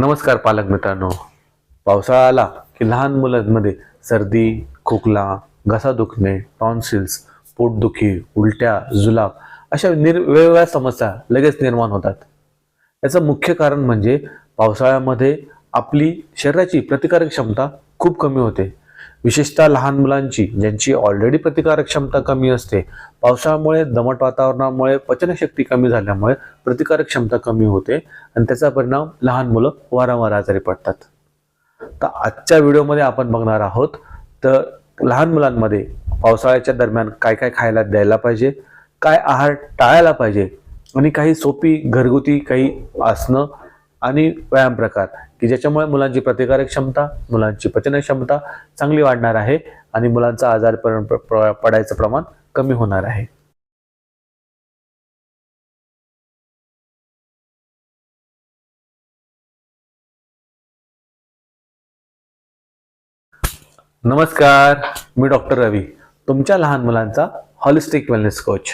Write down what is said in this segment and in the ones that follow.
नमस्कार पालक मित्रांनो. पावसाळा आला की लहान मुलांमध्ये सर्दी खोकला घसा दुखणे टॉन्सिल्स पोटदुखी उलट्या जुलाब अशा निर वेगवेगळ्या समस्या लगेच निर्माण होतात. याचं मुख्य कारण म्हणजे पावसाळ्यामध्ये आपली शरीराची प्रतिकारक क्षमता खूप कमी होते. विशेषतः लहान मुलांची ज्यांची ऑलरेडी प्रतिकारक क्षमता कमी असते. पावसाळ्यामुळे दमट वातावरणामुळे पचनशक्ती कमी झाल्यामुळे प्रतिकारक क्षमता कमी होते आणि त्याचा परिणाम लहान मुलं वारंवार आजारी पडतात. तर आजच्या व्हिडिओमध्ये आपण बघणार आहोत तर लहान मुलांमध्ये पावसाळ्याच्या दरम्यान काय काय खायला द्यायला पाहिजे काय आहार टाळायला पाहिजे आणि काही सोपी घरगुती काही आसनं आणि व्यायाम प्रकार की ज्याच्यामुळे मुलांची प्रतिकारक क्षमता मुलांची पचन क्षमता चांगली वाढणार आहे आणि मुलांचा आजार पडायचं प्रमाण कमी होणार आहे. नमस्कार मी डॉक्टर रवी तुमच्या लहान मुलांचा हॉलिस्टिक वेलनेस कोच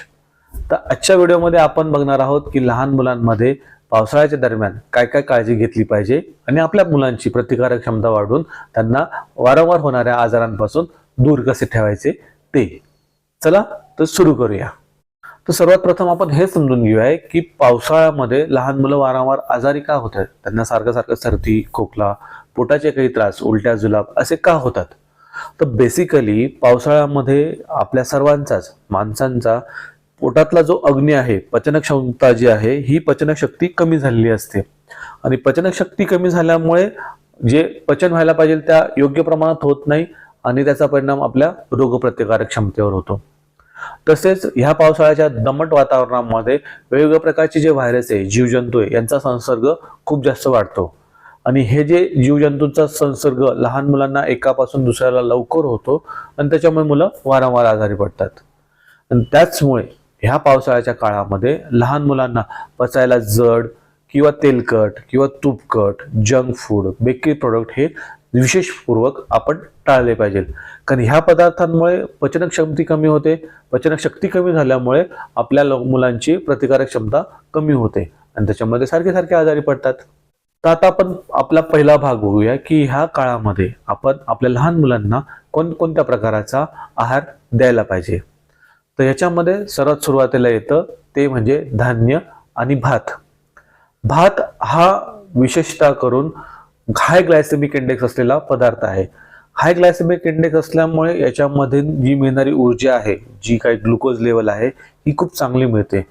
तर आजच्या व्हिडिओमध्ये आपण बघणार आहोत की लहान मुलांमध्ये पावसाळ्याच्या दरम्यान काय काय काळजी घेतली पाहिजे आणि आपल्या मुलांची प्रतिकारक क्षमता वाढवून त्यांना वारंवार होणाऱ्या आजारांपासून दूर कसे ठेवायचे ते. चला तर सुरू करूया. तर सर्वात प्रथम आपण हे समजून घेऊया की पावसाळ्यामध्ये लहान मुलं वारंवार आजारी का होत आहेत? त्यांना सारखं सारखं सर्दी खोकला पोटाचे काही त्रास उलट्या जुलाब असे का होतात? तर बेसिकली पावसाळ्यामध्ये आपल्या सर्वांचाच माणसांचा पोटातला जो अग्नी आहे पचनक्षमता जी आहे ही पचनशक्ती कमी झालेली असते. आणि पचनशक्ती कमी झाल्यामुळे जे पचन व्हायला पाहिजे त्या योग्य प्रमाणात होत नाही आणि त्याचा परिणाम आपल्या रोगप्रतिकारक क्षमतेवर होतो. तसेच ह्या पावसाळ्याच्या दमट वातावरणामध्ये वेगवेगळ्या प्रकारचे जे व्हायरस आहे जीवजंतू आहे यांचा संसर्ग खूप जास्त वाढतो. आणि हे जे जीवजंतूंचा संसर्ग लहान मुलांना एकापासून दुसऱ्याला लवकर होतो आणि त्याच्यामुळे मुलं वारंवार आजारी पडतात. आणि त्याचमुळे ह्या पावसाळ्याच्या काळामध्ये लहान मुलांना पचायला जड किंवा तेलकट किंवा तुपकट जंक फूड बेकरी प्रोडक्ट हे विशेषपूर्वक आपण टाळले पाहिजे. कारण ह्या पदार्थांमुळे पचनक्षमती कमी होते. पचनशक्ती कमी झाल्यामुळे आपल्या मुलांची प्रतिकारक क्षमता कमी होते. आणि त्याच्यामध्ये सारखे सारखे आजारी पडतात. तर आता आपण आपला पहिला भाग बघूया की ह्या काळामध्ये आपण आपल्या लहान मुलांना कोणकोणत्या प्रकाराचा आहार द्यायला पाहिजे. तर याच्यामध्ये सर्वात सुरुवातीला येतं ते म्हणजे धान्य आणि भात. भात हा विशेषतः करून हाय ग्लायसेमिक इंडेक्स असलेला पदार्थ आहे. हाय ग्लायसेमिक इंडेक्स असल्यामुळे याच्यामध्ये जी मिळणारी ऊर्जा आहे जी काही ग्लुकोज लेवल आहे ही खूप चांगली मिळते.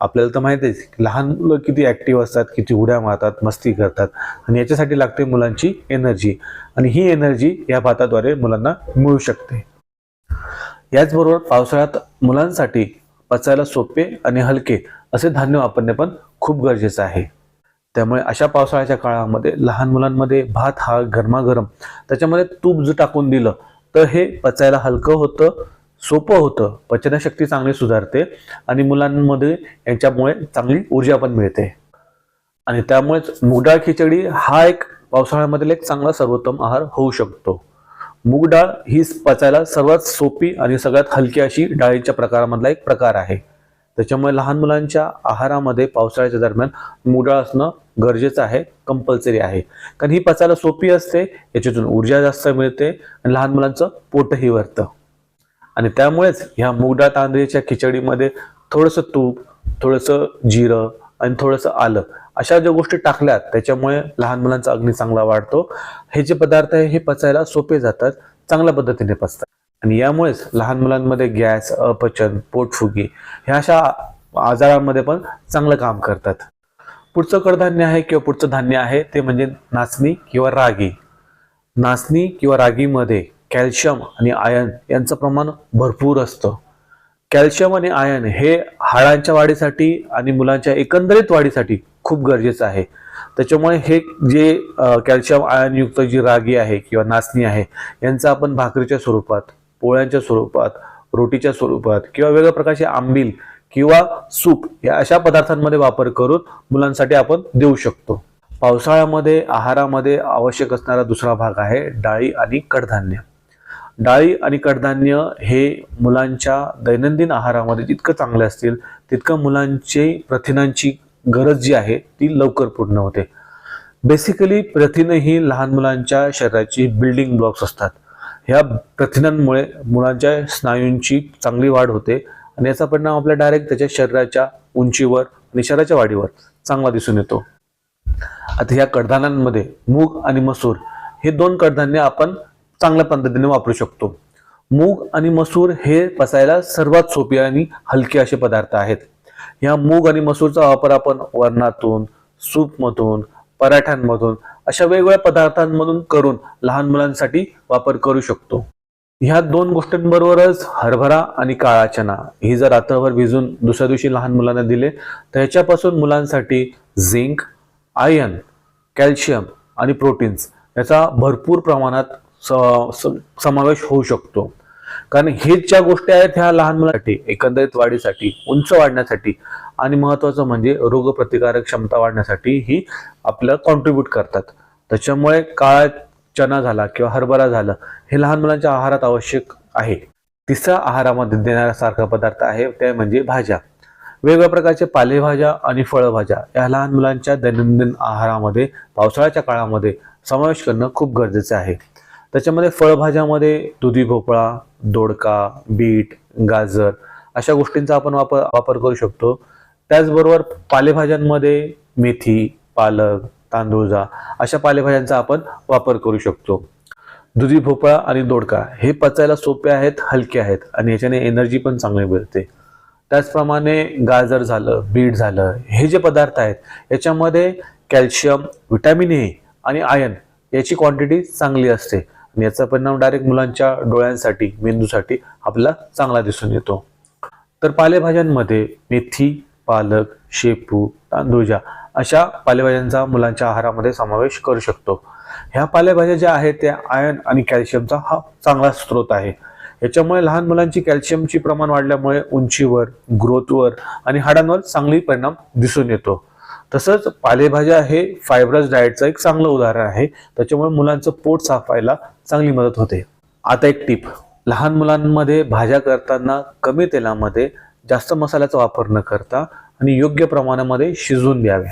आपल्याला तर माहिती आहे लहान मुलं किती ॲक्टिव्ह असतात किती उड्या मारतात मस्ती करतात आणि याच्यासाठी लागते मुलांची एनर्जी आणि ही एनर्जी या भाताद्वारे मुलांना मिळू शकते. याचबरोबर पावसाळ्यात मुलांसाठी पचायला सोपे आणि हलके असे धान्य वापरणे पण खूप गरजेचं आहे. त्यामुळे अशा पावसाळ्याच्या काळामध्ये लहान मुलांमध्ये भात हा गरमागरम त्याच्यामध्ये तूप जर टाकून दिलं तर हे पचायला हलकं होतं सोपं होतं पचनशक्ती चांगली सुधारते आणि मुलांमध्ये यांच्यामुळे चांगली ऊर्जा पण मिळते. आणि त्यामुळेच मुगडाळ खिचडी हा एक पावसाळ्यामधील एक चांगला सर्वोत्तम आहार होऊ शकतो. मूग डाळ ही पचायला सर्वात सोपी आणि सगळ्यात हलकी अशी डाळीच्या प्रकारामधला एक प्रकार आहे. त्याच्यामुळे लहान मुलांच्या आहारामध्ये पावसाळ्याच्या दरम्यान मूग डाळ असणं गरजेचं आहे कंपल्सरी आहे. कारण ही पचायला सोपी असते याच्यातून ऊर्जा जास्त मिळते आणि लहान मुलांचं पोटही भरतं. आणि त्यामुळेच ह्या मूग डाळ तांदळीच्या खिचडीमध्ये थोडंसं तूप थोडंसं जिरं आणि थोडंसं आलं. अशा ज्या गोष्टी टाकल्यात त्याच्यामुळे लहान मुलांचा अग्नी चांगला वाढतो. हे जे पदार्थ आहे हे पचायला सोपे जातात चांगल्या पद्धतीने पचतात. आणि यामुळेच लहान मुलांमध्ये गॅस अपचन पोटफुगी ह्या अशा आजारांमध्ये पण चांगलं काम करतात. पुढचं कडधान्य आहे किंवा पुढचं धान्य आहे ते म्हणजे नाचणी किंवा रागी. नाचणी किंवा रागीमध्ये कॅल्शियम आणि आयर्न यांचं प्रमाण भरपूर असतं. कॅल्शियम आणि आयन हे हाडांच्या वाढीसाठी आणि मुलांच्या एकंदरीत वाढीसाठी खूप गरजेचं आहे. त्याच्यामुळे हे जे कॅल्शियम आयनयुक्त जी रागी आहे किंवा नाचणी आहे यांचा आपण भाकरीच्या स्वरूपात पोळ्यांच्या स्वरूपात रोटीच्या स्वरूपात किंवा वेगळ्या प्रकारचे आंबील किंवा सूप या अशा पदार्थांमध्ये वापर करून मुलांसाठी आपण देऊ शकतो. पावसाळ्यामध्ये आहारामध्ये आवश्यक असणारा दुसरा भाग आहे डाळी आणि कडधान्य. डाळी आणि कडधान्य हे मुलांच्या दैनंदिन आहारामध्ये जितकं चांगले असतील तितकं मुलांची प्रथिनांची गरज जी आहे ती लवकर पूर्ण होते. बेसिकली प्रथिनं ही लहान मुलांच्या शरीराची बिल्डिंग ब्लॉक्स असतात. ह्या प्रथिनांमुळे मुलांच्या स्नायूंची चांगली वाढ होते आणि याचा परिणाम आपल्या डायरेक्ट त्याच्या शरीराच्या उंचीवर आणि शरीराच्या वाढीवर चांगला दिसून येतो. आता ह्या कडधान्यांमध्ये मूग आणि मसूर हे दोन कडधान्य आपण चांगल्या पद्धतीने वापरू शकतो. मूग आणि मसूर हे पचायला सर्वात सोपे आणि हलके असे पदार्थ आहेत. ह्या मूग आणि मसूरचा वापर आपण वरणातून सूपमधून पराठ्यांमधून अशा वेगवेगळ्या पदार्थांमधून करून लहान मुलांसाठी वापर करू शकतो. ह्या दोन गोष्टींबरोबरच हरभरा आणि काळा चना ही जर रात्रभर भिजून दुसऱ्या दिवशी लहान मुलांना दिले तर ह्याच्यापासून मुलांसाठी झिंक आयर्न कॅल्शियम आणि प्रोटीन्स याचा भरपूर प्रमाणात समावेश होऊ शकतो. कारण हेच ज्या गोष्टी आहेत ह्या लहान मुलांसाठी एकंदरीत वाढीसाठी उंच वाढण्यासाठी आणि महत्वाचं म्हणजे रोगप्रतिकारक क्षमता वाढण्यासाठी ही आपल्याला कॉन्ट्रीब्यूट करतात. त्याच्यामुळे काळा चना झाला किंवा हरभरा झालं हे लहान मुलांच्या आहारात आवश्यक आहे. तिसरा आहारामध्ये देण्यासारखा पदार्थ आहे ते म्हणजे भाज्या. वेगवेगळ्या प्रकारचे पालेभाज्या आणि फळभाज्या या लहान मुलांच्या दैनंदिन आहारामध्ये पावसाळ्याच्या काळामध्ये समावेश करणं खूप गरजेचं आहे. त्याच्यामध्ये फळभाज्यामध्ये दुधी भोपळा दोडका बीट गाजर अशा गोष्टींचा आपण वापर वापर करू शकतो. त्याचबरोबर पालेभाज्यांमध्ये मेथी पालक तांदूळजा अशा पालेभाज्यांचा आपण वापर करू शकतो. दुधी भोपळा आणि दोडका हे पचायला सोपे आहेत हलके आहेत आणि याच्याने एनर्जी पण चांगली मिळते. त्याचप्रमाणे गाजर झालं बीट झालं हे जे पदार्थ आहेत याच्यामध्ये कॅल्शियम व्हिटॅमिन ए आणि आयन याची क्वांटिटी चांगली असते. आणि याचा परिणाम डायरेक्ट मुलांच्या डोळ्यांसाठी मेंदूसाठी आपल्याला चांगला दिसून येतो. तर पालेभाज्यांमध्ये मेथी पालक शेपू तांदूळजा अशा पालेभाज्यांचा मुलांच्या आहारामध्ये समावेश करू शकतो. ह्या पालेभाज्या ज्या आहेत त्या आयर्न आणि कॅल्शियमचा हा चांगला स्रोत आहे. याच्यामुळे लहान मुलांची कॅल्शियमची प्रमाण वाढल्यामुळे उंचीवर ग्रोथवर आणि हाडांवर चांगली परिणाम दिसून येतो. तसंच पालेभाज्या हे फायब्रस डाएटचं एक चांगलं उदाहरण आहे. त्याच्यामुळे मुलांचं पोट साफायला चांगली मदत होते. आता एक टीप लहान मुलांमध्ये भाज्या करताना कमी तेलामध्ये जास्त मसाल्याचा वापर न करता आणि योग्य प्रमाणामध्ये शिजवून द्यावे.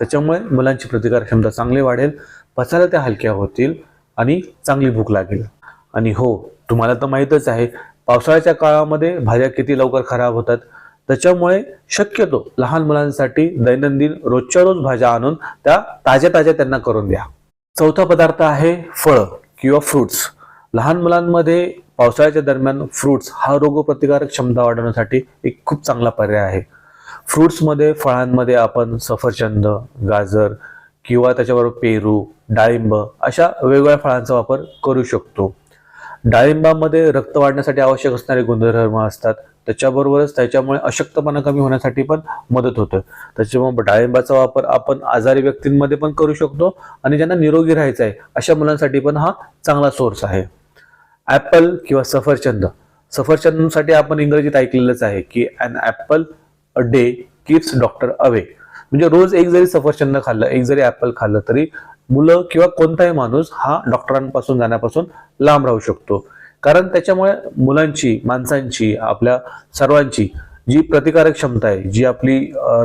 त्याच्यामुळे मुलांची प्रतिकार क्षमता चांगली वाढेल पचायला त्या हलक्या होतील आणि चांगली भूक लागेल. आणि हो तुम्हाला तर माहीतच आहे पावसाळ्याच्या काळामध्ये भाज्या किती लवकर खराब होतात त्याच्यामुळे शक्यतो लहान मुलांसाठी दैनंदिन रोजच्या रोज भाज्या आणून त्या ताज्या ताज्या त्यांना करून द्या. चौथा पदार्थ आहे फळं किंवा फ्रुट्स लहान मुलांमध्ये पावसाळ्याच्या दरम्यान फ्रुट्स हा रोगप्रतिकारक क्षमता वाढवण्यासाठी एक खूप चांगला पर्याय आहे. फ्रुट्समध्ये फळांमध्ये आपण सफरचंद गाजर किंवा त्याच्याबरोबर पेरू डाळिंब अशा वेगवेगळ्या फळांचा वापर करू शकतो. डाळिंबामध्ये रक्त वाढण्यासाठी आवश्यक असणारे गुणधर्म असतात. त्याच्याबरोबरच त्याच्यामुळे अशक्तपणा कमी होण्यासाठी पण मदत होतं. त्याच्यामुळे डाळिंबाचा वापर आपण आजारी व्यक्तींमध्ये पण करू शकतो आणि ज्यांना निरोगी राहायचं आहे अशा मुलांसाठी पण हा चांगला सोर्स आहे. ॲपल किंवा सफरचंद. सफरचंदसाठी आपण इंग्रजीत ऐकलेलंच आहे की an apple a day keeps doctor away म्हणजे रोज एक जरी सफरचंद खाल्लं एक जरी ॲपल खाल्लं तरी मुलं किंवा कोणताही माणूस हा डॉक्टरांपासून जाण्यापासून लांब राहू शकतो. कारण त्याच्यामुळे मुलांची माणसांची आपल्या सर्वांची जी प्रतिकारक क्षमता आहे जी आपली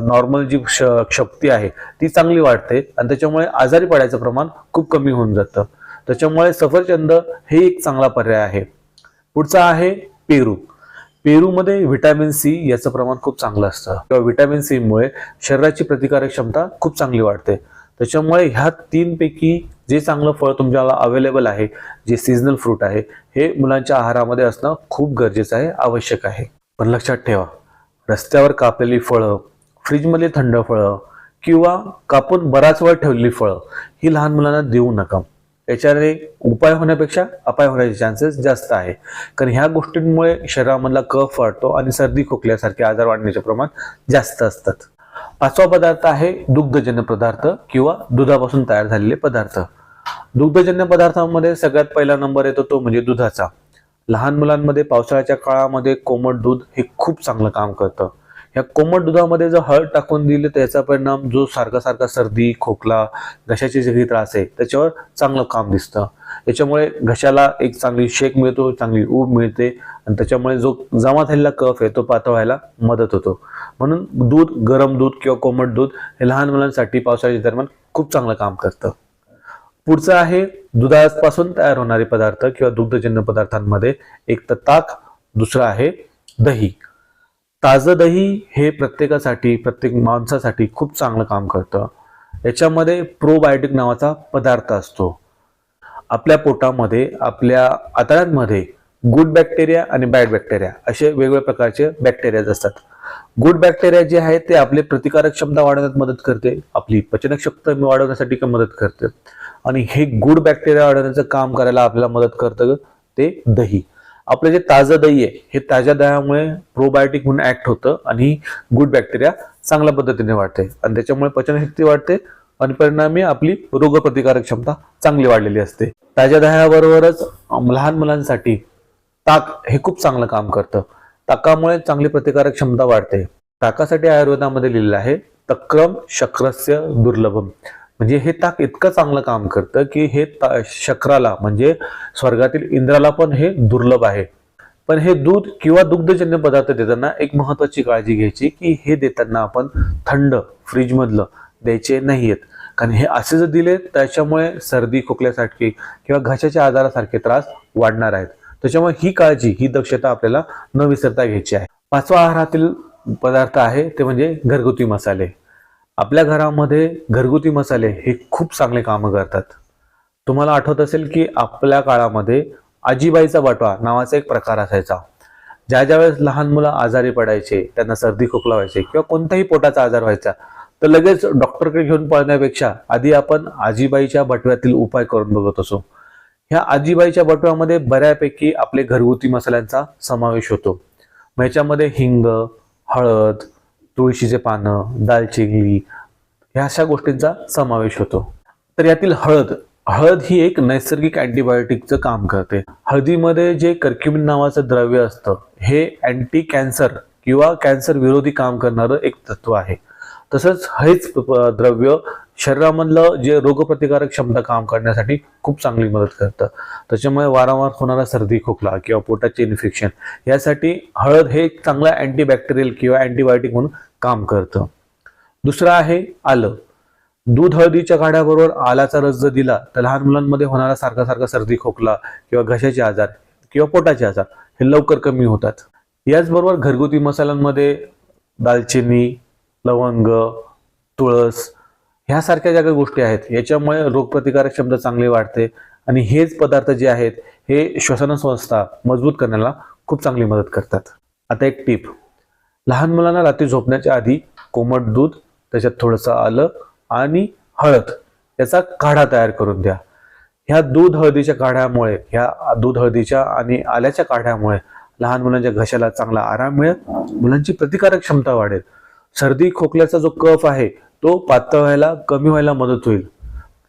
नॉर्मल जी श- शक्ती आहे ती चांगली वाढते आणि त्याच्यामुळे आजारी पडायचं प्रमाण खूप कमी होऊन जातं. त्याच्यामुळे सफरचंद हे एक चांगला पर्याय आहे. पुढचा आहे पेरू. पेरूमध्ये व्हिटॅमिन सी याचं प्रमाण खूप चांगलं असतं. किंवा व्हिटॅमिन सी मुळे शरीराची प्रतिकारक क्षमता खूप चांगली वाढते. त्याच्यामुळे ह्या तीनपैकी जे चांगलं फळ तुमच्याला अवेलेबल आहे जे सीझनल फ्रूट आहे हे मुलांच्या आहारामध्ये असणं खूप गरजेचं आहे आवश्यक आहे. पण लक्षात ठेवा रस्त्यावर कापलेली फळं फ्रीजमधली थंड फळं किंवा कापून बराच वेळ ठेवलेली फळं ही लहान मुलांना देऊ नका. याच्याने उपाय होण्यापेक्षा अपाय होण्याचे चान्सेस जास्त आहे. कारण ह्या गोष्टींमुळे शरीरामधला कफ वाढतो आणि सर्दी खोकल्यासारखे आजार वाढण्याचे प्रमाण जास्त असतात. पाचवा पदार्थ आहे दुग्धजन्य पदार्थ किंवा दुधापासून तयार झालेले पदार्थ. दुग्धजन्य पदार्थांमध्ये सगळ्यात पहिला नंबर येतो तो म्हणजे दुधाचा. लहान मुलांमध्ये पावसाळ्याच्या काळामध्ये कोमट दूध हे खूप चांगलं काम करतं. या कोमट दुधामध्ये जर हळद टाकून दिली तर याचा परिणाम जो सारखा सारखा सर्दी खोकला घशाचे जे काही त्रास आहे त्याच्यावर चांगलं काम दिसतं. याच्यामुळे घशाला एक चांगली शेक मिळतो चांगली ऊब मिळते आणि त्याच्यामुळे जो जमा झालेला कफ आहे तो पातळ व्हायला मदत होतो. म्हणून दूध गरम दूध किंवा कोमट दूध हे लहान मुलांसाठी पावसाळ्याच्या दरम्यान खूप चांगलं काम करतं. पुढचं आहे दुधापासून तयार होणारे पदार्थ किंवा दुग्धजन्य पदार्थांमध्ये एक तर ताक दुसरं आहे दही. ताजं दही हे प्रत्येकासाठी प्रत्येक माणसासाठी खूप चांगलं काम करतं. याच्यामध्ये प्रोबायोटिक नावाचा पदार्थ असतो. आपल्या पोटामध्ये आपल्या आतड्यांमध्ये गुड बॅक्टेरिया आणि बॅड बॅक्टेरिया असे वेगवेगळ्या प्रकारचे बॅक्टेरियाज असतात. गुड बॅक्टेरिया जे आहेत ते आपली प्रतिकारक क्षमता वाढवण्यात मदत करते. आपली पचनक्षमता वाढवण्यासाठी का मदत करते. आणि हे गुड बॅक्टेरिया वाढवण्याचं काम करायला आपल्याला मदत करतं ते दही. आपलं जे ताजं दही आहे हे ताज्या दह्यामुळे प्रोबायोटिक म्हणून ऍक्ट होतं आणि गुड बॅक्टेरिया चांगल्या पद्धतीने वाढते. आणि त्याच्यामुळे पचनशक्ती वाढते आणि परिणामी आपली रोगप्रतिकारक क्षमता चांगली वाढलेली असते. ताज्या दह्याबरोबरच लहान मुलांसाठी ताक हे खूप चांगलं काम करतं. ताकामुळे चांगली प्रतिकारक क्षमता वाढते. ताकासाठी आयुर्वेदामध्ये लिहिलेलं आहे तक्रम शक्रस्य दुर्लभम. म्हणजे हे ताक इतकं चांगलं काम करतं की हे ता- शक्राला म्हणजे स्वर्गातील इंद्राला पण हे दुर्लभ आहे. पण हे दूध किंवा दुग्धजन्य पदार्थ देताना एक महत्वाची काळजी घ्यायची की हे देताना आपण थंड फ्रीजमधलं द्यायचे नाहीयेत. कारण हे असे जर दिले त्याच्यामुळे सर्दी खोकल्यासारखे किंवा घशाच्या आजारासारखे त्रास वाढणार आहेत. त्याच्यामुळे ही काळजी ही दक्षता आपल्याला न विसरता घ्यायची आहे. पाचवा आहारातील पदार्थ आहे ते म्हणजे घरगुती मसाले. आपल्या घरामध्ये घरगुती मसाले हे खूप चांगले कामं करतात. तुम्हाला आठवत असेल की आपल्या काळामध्ये आजीबाईचा बटवा नावाचा एक प्रकार असायचा. ज्या ज्या वेळेस लहान मुलं आजारी पडायचे त्यांना सर्दी खोकला व्हायचे किंवा कोणताही पोटाचा आजार व्हायचा तर लगेच डॉक्टरकडे घेऊन पळण्यापेक्षा आधी आपण आजीबाईच्या बटव्यातील उपाय करून बघत असो. ह्या आजीबाईच्या बटव्यामध्ये बऱ्यापैकी आपले घरगुती मसाल्यांचा समावेश होतो. मग याच्यामध्ये हिंग हळद तुळशीचे पानं दालचिनी ह्या अशा गोष्टींचा समावेश होतो. तर यातील हळद हळद ही एक नैसर्गिक अँटीबायोटिकचं काम करते. हळदीमध्ये जे कर्क्युमिन नावाचं द्रव्य असतं हे अँटी कॅन्सर किंवा कॅन्सर विरोधी काम करणारं एक तत्व आहे. तसंच हेच द्रव्य शरीरामधलं जे रोगप्रतिकारक क्षमता काम करण्यासाठी खूप चांगली मदत करतं. त्याच्यामुळे वारंवार होणारा सर्दी खोकला किंवा पोटाचे इन्फेक्शन यासाठी हळद हे एक अँटीबॅक्टेरियल किंवा अँटीबायोटिक म्हणून काम करतं. दुसरं आहे आलं. दूध हळदीच्या काढ्याबरोबर आलाचा रस जर दिला तर लहान मुलांमध्ये होणारा सारखा सारखा सर्दी खोकला किंवा घशाचे आजार किंवा पोटाचे आजार हे लवकर कमी होतात. याचबरोबर घरगुती मसाल्यांमध्ये दालचिनी लवंग तुळस ह्यासारख्या ज्या काही गोष्टी आहेत याच्यामुळे रोगप्रतिकारक क्षमता चांगली वाढते आणि हेच पदार्थ जे आहेत हे श्वसन संस्था मजबूत करण्याला खूप चांगली मदत करतात. आता एक टीप. लहान मुलांना रात्री झोपण्याच्या आधी कोमट दूध त्याच्यात थोडंसं आलं आणि हळद याचा काढा तयार करून द्या. ह्या दूध हळदीच्या काढ्यामुळे ह्या दूध हळदीच्या आणि आल्याच्या काढ्यामुळे लहान मुलांच्या घशाला चांगला आराम मिळेल मुलांची प्रतिकारक क्षमता वाढेल. सर्दी खोकल्याचा जो कफ आहे तो पातळ व्हायला कमी व्हायला मदत होईल.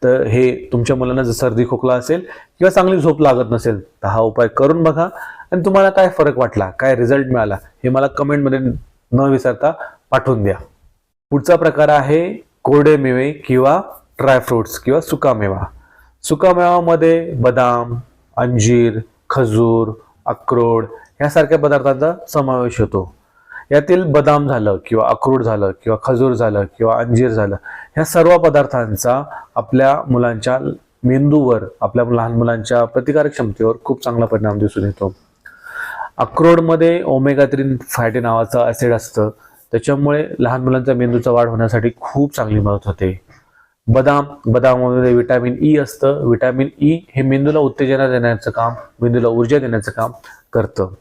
तर हे तुमच्या मुलांना जर सर्दी खोकला असेल किंवा चांगली झोप लागत नसेल तर हा उपाय करून बघा. आणि तुम्हाला काय फरक वाटला काय रिझल्ट मिळाला हे मला कमेंटमध्ये न विसरता पाठवून द्या. पुढचा प्रकार आहे कोरडे मेवे किंवा ड्रायफ्रुट्स किंवा सुकामेवा. सुकामेवामध्ये बदाम अंजीर खजूर अक्रोड ह्यासारख्या पदार्थांचा समावेश होतो. यातील बदाम झालं किंवा अक्रोड झालं किंवा खजूर झालं किंवा अंजीर झालं ह्या सर्व पदार्थांचा आपल्या मुलांच्या मेंदूवर आपल्या लहान मुलांच्या प्रतिकारक क्षमतेवर खूप चांगला परिणाम दिसून येतो. अक्रोडमध्ये ओमेगा थ्री फॅटी नावाचं ॲसिड असतं. त्याच्यामुळे लहान मुलांच्या मेंदूचा वाढ होण्यासाठी खूप चांगली मदत होते. बदाम बदामामध्ये विटॅमिन ई e असतं. विटॅमिन ई e हे मेंदूला उत्तेजना देण्याचं काम मेंदूला ऊर्जा देण्याचं काम करतं.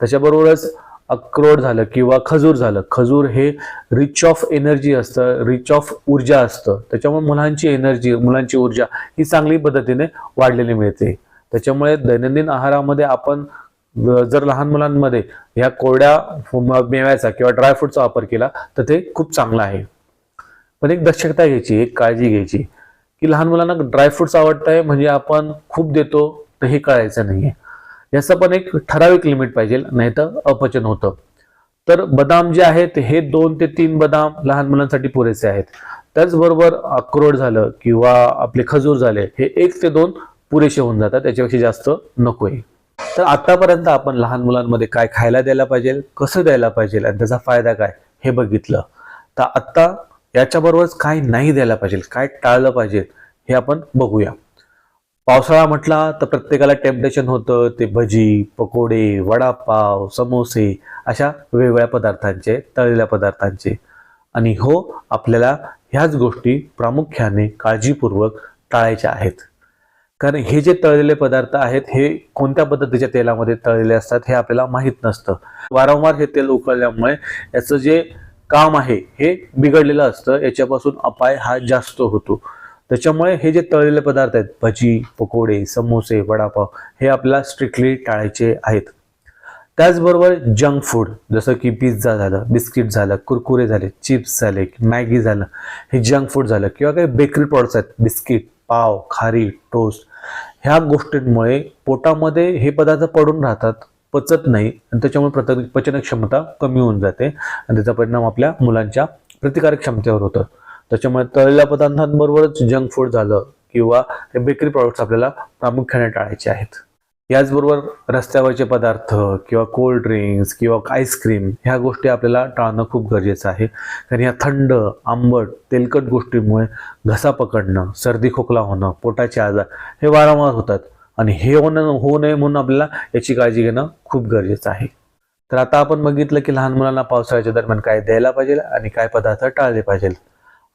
त्याच्याबरोबरच अक्रोड झालं किंवा खजूर झालं. खजूर हे रिच ऑफ एनर्जी असतं रिच ऑफ ऊर्जा असतं. त्याच्यामुळे मुलांची एनर्जी मुलांची ऊर्जा ही चांगली पद्धतीने वाढलेली मिळते. त्याच्यामुळे दैनंदिन आहारामध्ये आपण जर लहान मुलांमध्ये ह्या कोरड्या मेव्याचा किंवा ड्रायफ्रूटचा वापर केला तर ते खूप चांगलं आहे. पण एक दक्षता घ्यायची एक काळजी घ्यायची की लहान मुलांना ड्रायफ्रुट्स आवडत आहे म्हणजे आपण खूप देतो तर हे कळायचं नाही आहे याचं पण एक ठराविक लिमिट पाहिजे नाही तर अपचन होतं. तर बदाम जे आहेत हे दोन ते तीन बदाम लहान मुलांसाठी पुरेसे आहेत. त्याचबरोबर अक्रोड झालं किंवा आपले खजूर झाले हे एक ते दोन पुरेसे होऊन जातात त्याच्यापेक्षा जास्त नकोय. तर आतापर्यंत आपण लहान मुलांमध्ये काय खायला द्यायला पाहिजे कसं द्यायला पाहिजे आणि त्याचा फायदा काय हे बघितलं. तर आत्ता याच्याबरोबरच काय नाही द्यायला पाहिजे काय टाळलं पाहिजे हे आपण बघूया. पावसाळा म्हटला तर प्रत्येकाला टेम्पटेशन होतं. ते भजी पकोडे वडापाव समोसे अशा वेगवेगळ्या पदार्थांचे तळलेल्या पदार्थांचे. आणि हो आपल्याला ह्याच गोष्टी प्रामुख्याने काळजीपूर्वक टाळायच्या आहेत. कारण हे जे तळलेले पदार्थ आहेत हे कोणत्या पद्धतीच्या तेलामध्ये तळलेले असतात हे आपल्याला माहीत नसतं. वारंवार हे तेल उकळल्यामुळे याचं जे काम आहे हे बिघडलेलं असतं. याच्यापासून अपाय हा जास्त होतो. त्याच्यामुळे हे जे तळलेले पदार्थ आहेत भजी पकोडे समोसे वडापाव हे आपल्याला स्ट्रिक्टली टाळायचे आहेत. त्याचबरोबर जंक फूड जसं की पिझ्झा झालं बिस्किट झालं कुरकुरे झाले चिप्स झाले मॅगी झालं हे जंक फूड झालं किंवा काही बेकरी प्रॉडक्ट्स आहेत बिस्किट पाव खारी टोस्ट ह्या गोष्टींमुळे पोटामध्ये हे पदार्थ पडून राहतात पचत नाही आणि त्याच्यामुळे प्रत पचन क्षमता कमी होऊन जाते आणि त्याचा परिणाम आपल्या मुलांच्या प्रतिकारक क्षमतेवर होतं. त्याच्यामुळे तळलेल्या पदार्थांबरोबरच जंक फूड झालं किंवा हे बेकरी प्रॉडक्ट्स आपल्याला प्रामुख्याने टाळायचे आहेत. याचबरोबर रस्त्यावरचे पदार्थ किंवा कोल्ड ड्रिंक्स किंवा आईस्क्रीम ह्या गोष्टी आपल्याला टाळणं खूप गरजेचं आहे. कारण ह्या थंड आंबट तेलकट गोष्टीमुळे घसा पकडणं सर्दी खोकला होणं पोटाचे आजार हे वारंवार होतात आणि हे होणं होऊ नये म्हणून आपल्याला याची काळजी घेणं खूप गरजेचं आहे. तर आता आपण बघितलं की लहान मुलांना पावसाळ्याच्या दरम्यान काय द्यायला पाहिजे आणि काय पदार्थ टाळले पाहिजेत.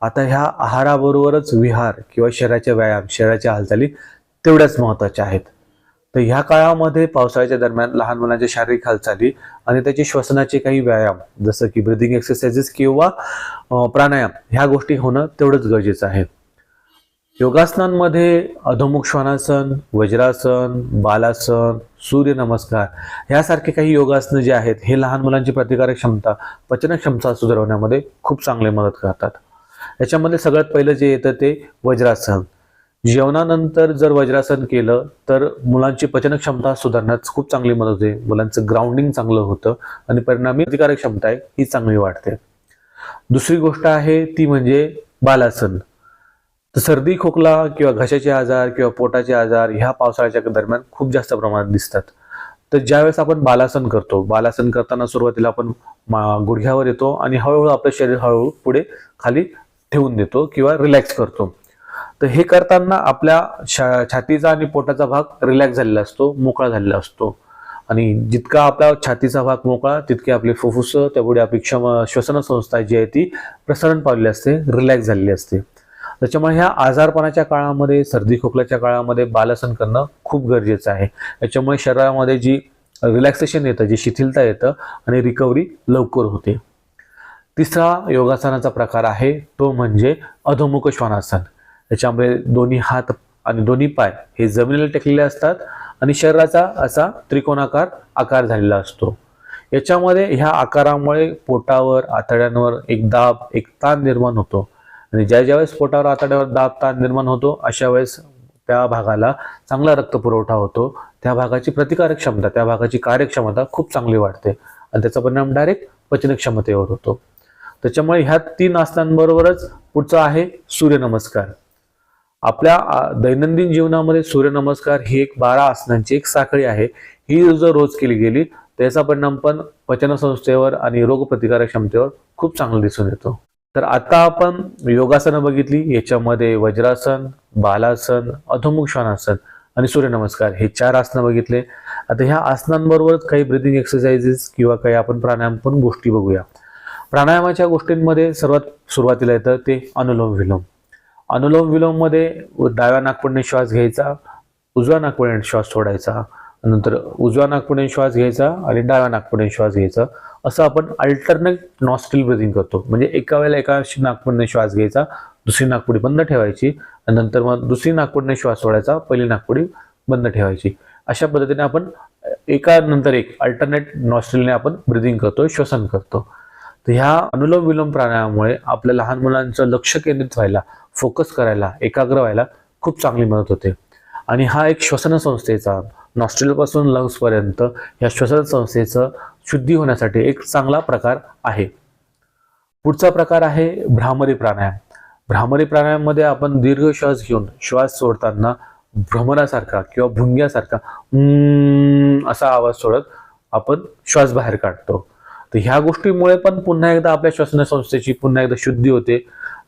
आता ह्या आहाराबरोबरच विहार किंवा शरीराचे व्यायाम शरीराच्या हालचाली तेवढ्याच महत्त्वाच्या आहेत. तर ह्या काळामध्ये पावसाळ्याच्या दरम्यान लहान मुलांच्या शारीरिक हालचाली आणि त्याचे श्वसनाचे काही व्यायाम जसं की ब्रिदिंग एक्सरसाइजेस किंवा प्राणायाम ह्या गोष्टी होणं तेवढंच गरजेचं आहे. योगासनांमध्ये अधोमुख श्वानासन वज्रासन बालासन सूर्यनमस्कार ह्यासारखे काही योगासनं जे आहेत हे लहान मुलांची प्रतिकारक क्षमता पचन क्षमता सुधारवण्यामध्ये खूप चांगले मदत करतात. याच्यामध्ये सगळ्यात पहिलं जे येतं ते वज्रासन. जेवणानंतर जर वज्रासन केलं तर मुलांची पचन क्षमता सुधारण्यास खूप चांगली मदत होते. मुलांचं ग्राउंडिंग चांगलं होतं आणि परिणामी प्रतिकारक क्षमता आहे ही चांगली वाढते. दुसरी गोष्ट आहे ती म्हणजे बालासन. तर सर्दी खोकला किंवा घशाचे आजार किंवा पोटाचे आजार ह्या पावसाळ्याच्या दरम्यान खूप जास्त प्रमाणात दिसतात. तर ज्यावेळेस आपण बालासन करतो बालासन करताना सुरुवातीला आपण मा- गुडघ्यावर येतो आणि हळूहळू आपलं शरीर हळूहळू पुढे खाली ठेवून देतो किंवा रिलॅक्स करतो. तर हे करताना आपल्या छा छातीचा आणि पोटाचा भाग रिलॅक्स झालेला असतो मोकळा झालेला असतो. आणि जितका आपला छातीचा भाग मोकळा तितके आपले फुफ्फुस त्यापुढे आपली क्षम श्वसन संस्था जी आहे ती प्रसारण पावलेली असते रिलॅक्स झालेली असते. त्याच्यामुळे ह्या आजारपणाच्या काळामध्ये सर्दी खोकल्याच्या काळामध्ये बालासन करणं खूप गरजेचं आहे. याच्यामुळे शरीरामध्ये जी रिलॅक्सेशन येतं जी शिथिलता येतं आणि रिकव्हरी लवकर होते. तिसरा योगासनाचा प्रकार आहे तो म्हणजे अधोमुख श्वानासन. त्याच्यामुळे दोन्ही हात आणि दोन्ही पाय हे जमिनीला टेकलेले असतात आणि शरीराचा असा त्रिकोणाकार आकार झालेला असतो. याच्यामध्ये ह्या आकारामुळे पोटावर आतड्यांवर एक दाब एक ताण निर्माण होतो. आणि ज्या ज्यावेळेस पोटावर आतड्यावर दाब ताण निर्माण होतो अशा वेळेस त्या भागाला चांगला रक्तपुरवठा होतो. त्या भागाची प्रतिकारक क्षमता त्या भागाची कार्यक्षमता खूप चांगली वाढते. आणि त्याचा परिणाम डायरेक्ट पचन क्षमतेवर होतो. त्याच्यामुळे ह्या तीन आसनांबरोबरच पुढचा आहे सूर्यनमस्कार. आपल्या दैनंदिन जीवनामध्ये सूर्यनमस्कार ही एक बारा आसनांची एक साखळी आहे. ही जर रोज केली गेली त्याचा परिणाम पण पचनसंस्थेवर आणि रोगप्रतिकारक क्षमतेवर खूप चांगला दिसून येतो. तर आता आपण योगासनं बघितली याच्यामध्ये वज्रासन बालासन अधोमुख श्वानासन आणि सूर्यनमस्कार हे चार आसनं बघितले. आता ह्या आसनांबरोबरच काही ब्रिदिंग एक्सरसाइजेस किंवा काही आपण प्राणायाम पण गोष्टी बघूया. प्राणायामाच्या गोष्टींमध्ये सर्वात सुरुवातीला येतं ते अनुलोम विलोम. अनुलोम विलोममध्ये डाव्या नागपुडने श्वास घ्यायचा उजव्या नागपुडीने श्वास सोडायचा नंतर उजव्या नागपुडीने श्वास घ्यायचा आणि डाव्या नागपुडीने श्वास घ्यायचा. असं आपण अल्टरनेट नॉस्ट्रिल ब्रिदिंग करतो. म्हणजे एका वेळेला एका नागपुडीने श्वास घ्यायचा दुसरी नागपुडी बंद ठेवायची आणि नंतर मग दुसरी नागपुडने श्वास सोडायचा पहिली नागपुडी बंद ठेवायची. अशा पद्धतीने आपण एका नंतर एक अल्टरनेट नॉस्ट्रिलने आपण ब्रिदिंग करतो श्वसन करतो. तर ह्या अनुलोम विलोम प्राणायामामुळे आपल्या लहान मुलांचं लक्ष केंद्रित व्हायला फोकस करायला एकाग्र व्हायला खूप चांगली मदत होते. आणि हा एक श्वसन संस्थेचा नॉस्ट्रेलपासून लंग्सपर्यंत या श्वसन संस्थेचं शुद्धी होण्यासाठी एक चांगला प्रकार आहे. पुढचा प्रकार आहे भ्रामरी प्राणायाम. भ्रामरी प्राणायाममध्ये आपण दीर्घ श्वास घेऊन श्वास सोडताना भ्रमरासारखा किंवा भुंग्यासारखा असा आवाज सोडत आपण श्वास बाहेर काढतो. तर ह्या गोष्टीमुळे पण पुन्हा एकदा आपल्या श्वसन संस्थेची पुन्हा एकदा शुद्धी होते.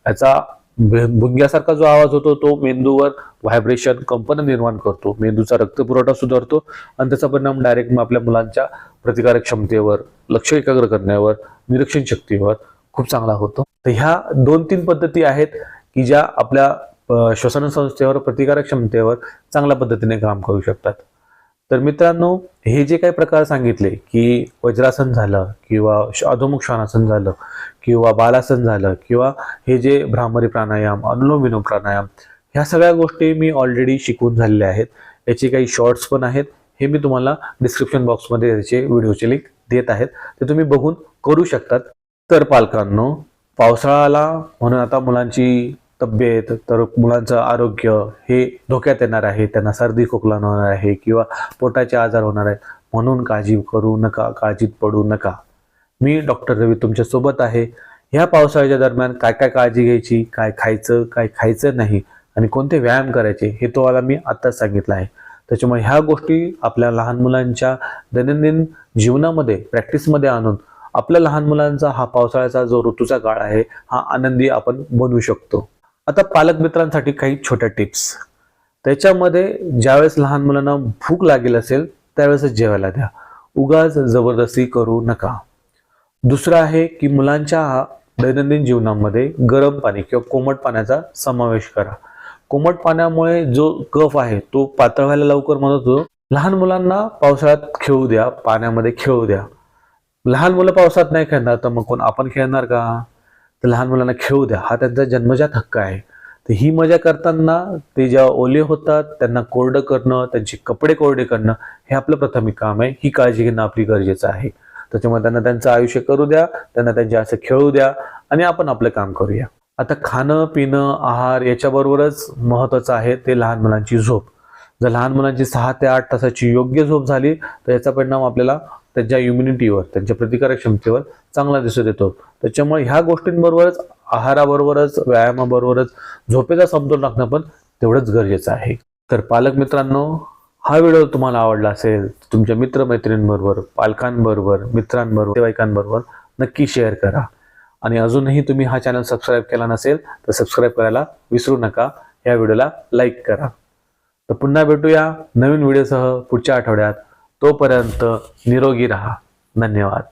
याचा भुंग्यासारखा जो आवाज होतो तो मेंदूवर व्हायब्रेशन कंपन निर्माण करतो. मेंदूचा रक्तपुरवठा सुधारतो आणि त्याचा परिणाम डायरेक्ट मग आपल्या मुलांच्या प्रतिकारक क्षमतेवर लक्ष एकाग्र करण्यावर निरीक्षण शक्तीवर खूप चांगला होतो. तर ह्या दोन तीन पद्धती आहेत की ज्या आपल्या श्वसनसंस्थेवर श्वसन संस्थेवर प्रतिकारक क्षमतेवर चांगल्या पद्धतीने काम करू शकतात. तर मित्रांनो हे जे काही प्रकार सांगितले की वज्रासन झालं किंवा श- अधोमुख श्वानासन झालं किंवा बालासन झालं किंवा हे जे भ्रामरी प्राणायाम अनुलोम विलोम प्राणायाम ह्या सगळ्या गोष्टी मी ऑलरेडी शिकून झालेल्या आहेत. याचे काही शॉर्ट्स पण आहेत. हे मी तुम्हाला डिस्क्रिप्शन बॉक्समध्ये याचे व्हिडिओचे लिंक देत आहेत. ते तुम्ही बघून करू शकतात. तर पालकांनो पावसाळा आला म्हणून आता मुलांची तब्येत तर मुलांचं आरोग्य हे धोक्यात येणार आहे त्यांना सर्दी खोकला होणार आहे किंवा पोटाचे आजार होणार आहेत. म्हणून काळजी करू नका काळजीत पडू नका. मी डॉक्टर रवी तुमच्यासोबत आहे. ह्या पावसाळ्याच्या दरम्यान काय काय काळजी घ्यायची काय खायचं काय खायचं नाही आणि कोणते व्यायाम करायचे हे तुम्हाला मी आत्ताच सांगितलं आहे. त्याच्यामुळे ह्या गोष्टी आपल्या लहान मुलांच्या दैनंदिन जीवनामध्ये प्रॅक्टिसमध्ये आणून आपल्या लहान मुलांचा हा पावसाळ्याचा जो ऋतूचा काळ आहे हा आनंदी आपण बनवू शकतो. आता पालक मित्रांसाठी काही छोट्या टिप्स. त्याच्यामध्ये ज्यावेळेस लहान मुलांना भूक लागेल असेल त्यावेळेस जेवायला द्या. उगाच जबरदस्ती करू नका. दुसरं आहे की मुलांच्या दैनंदिन जीवनामध्ये गरम पाणी किंवा कोमट पाण्याचा समावेश करा. कोमट पाण्यामुळे जो कफ आहे तो पातळ व्हायला लवकर मदत होतो. लहान मुलांना पावसाळ्यात खेळू द्या पाण्यामध्ये खेळू द्या. लहान मुलं पावसात नाही खेळणार तर मग कोण आपण खेळणार का? तर लहान मुलांना खेळू द्या. हा त्यांचा जन्मजात हक्क आहे. तर ही मजा करताना ते जेव्हा ओले होतात त्यांना कोरडं करणं त्यांचे कपडे कोरडे करणं हे आपलं प्राथमिक काम आहे. ही काळजी घेणं आपली गरजेचं आहे. त्याच्यामुळे त्यांना त्यांचं आयुष्य करू द्या त्यांना त्यांचे असं खेळू द्या आणि आपण आपलं काम करूया. आता खाणं पिणं आहार याच्याबरोबरच महत्वाचं आहे ते लहान मुलांची झोप. जर लहान मुलांची सहा ते आठ तासाची योग्य झोप झाली तर याचा परिणाम आपल्याला त्यांच्या इम्युनिटीवर त्यांच्या प्रतिकारक क्षमतेवर चांगला दिसून येतो. त्याच्यामुळे ह्या गोष्टींबरोबरच आहाराबरोबरच व्यायामाबरोबरच झोपेचा समतोल राखणं पण तेवढंच गरजेचं आहे. तर पालक मित्रांनो हा व्हिडिओ तुम्हाला आवडला असेल तुमच्या मित्रमैत्रिणींबरोबर पालकांबरोबर मित्रांबरोबर नातेवाईकांबरोबर नक्की शेअर करा. आणि अजूनही तुम्ही हा चॅनल सबस्क्राईब केला नसेल तर सबस्क्राईब करायला विसरू नका. या व्हिडिओला लाईक करा. तर पुन्हा भेटूया नवीन व्हिडिओसह पुढच्या आठवड्यात. तोपर्यंत निरोगी राहा. धन्यवाद.